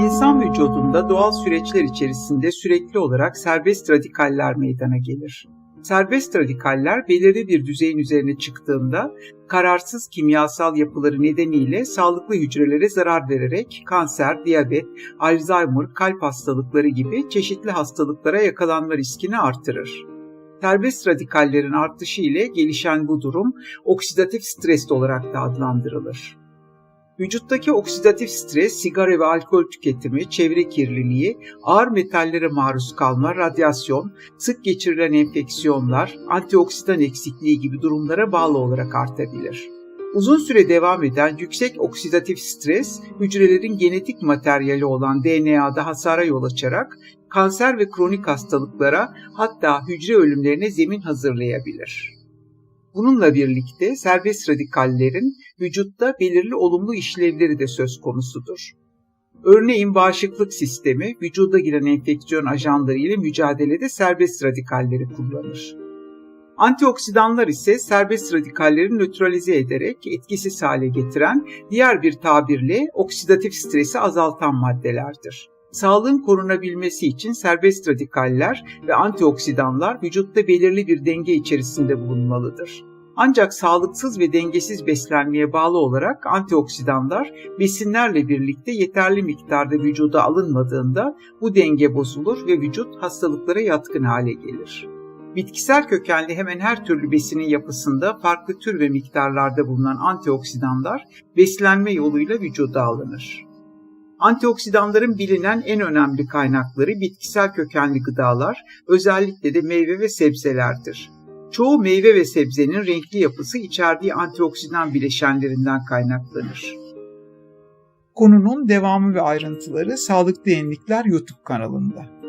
İnsan vücudunda doğal süreçler içerisinde sürekli olarak serbest radikaller meydana gelir. Serbest radikaller belirli bir düzeyin üzerine çıktığında kararsız kimyasal yapıları nedeniyle sağlıklı hücrelere zarar vererek kanser, diyabet, Alzheimer, kalp hastalıkları gibi çeşitli hastalıklara yakalanma riskini artırır. Serbest radikallerin artışı ile gelişen bu durum oksidatif stres olarak da adlandırılır. Vücuttaki oksidatif stres, sigara ve alkol tüketimi, çevre kirliliği, ağır metallere maruz kalma, radyasyon, sık geçirilen enfeksiyonlar, antioksidan eksikliği gibi durumlara bağlı olarak artabilir. Uzun süre devam eden yüksek oksidatif stres, hücrelerin genetik materyali olan DNA'da hasara yol açarak kanser ve kronik hastalıklara hatta hücre ölümlerine zemin hazırlayabilir. Bununla birlikte serbest radikallerin vücutta belirli olumlu işlevleri de söz konusudur. Örneğin bağışıklık sistemi vücuda giren enfeksiyon ajanları ile mücadelede serbest radikalleri kullanır. Antioksidanlar ise serbest radikalleri nötralize ederek etkisiz hale getiren, diğer bir tabirle oksidatif stresi azaltan maddelerdir. Sağlığın korunabilmesi için serbest radikaller ve antioksidanlar vücutta belirli bir denge içerisinde bulunmalıdır. Ancak sağlıksız ve dengesiz beslenmeye bağlı olarak antioksidanlar besinlerle birlikte yeterli miktarda vücuda alınmadığında bu denge bozulur ve vücut hastalıklara yatkın hale gelir. Bitkisel kökenli hemen her türlü besinin yapısında farklı tür ve miktarlarda bulunan antioksidanlar beslenme yoluyla vücuda alınır. Antioksidanların bilinen en önemli kaynakları bitkisel kökenli gıdalar, özellikle de meyve ve sebzelerdir. Çoğu meyve ve sebzenin renkli yapısı içerdiği antioksidan bileşenlerinden kaynaklanır. Konunun devamı ve ayrıntıları Sağlıklı Yenilikler YouTube kanalında.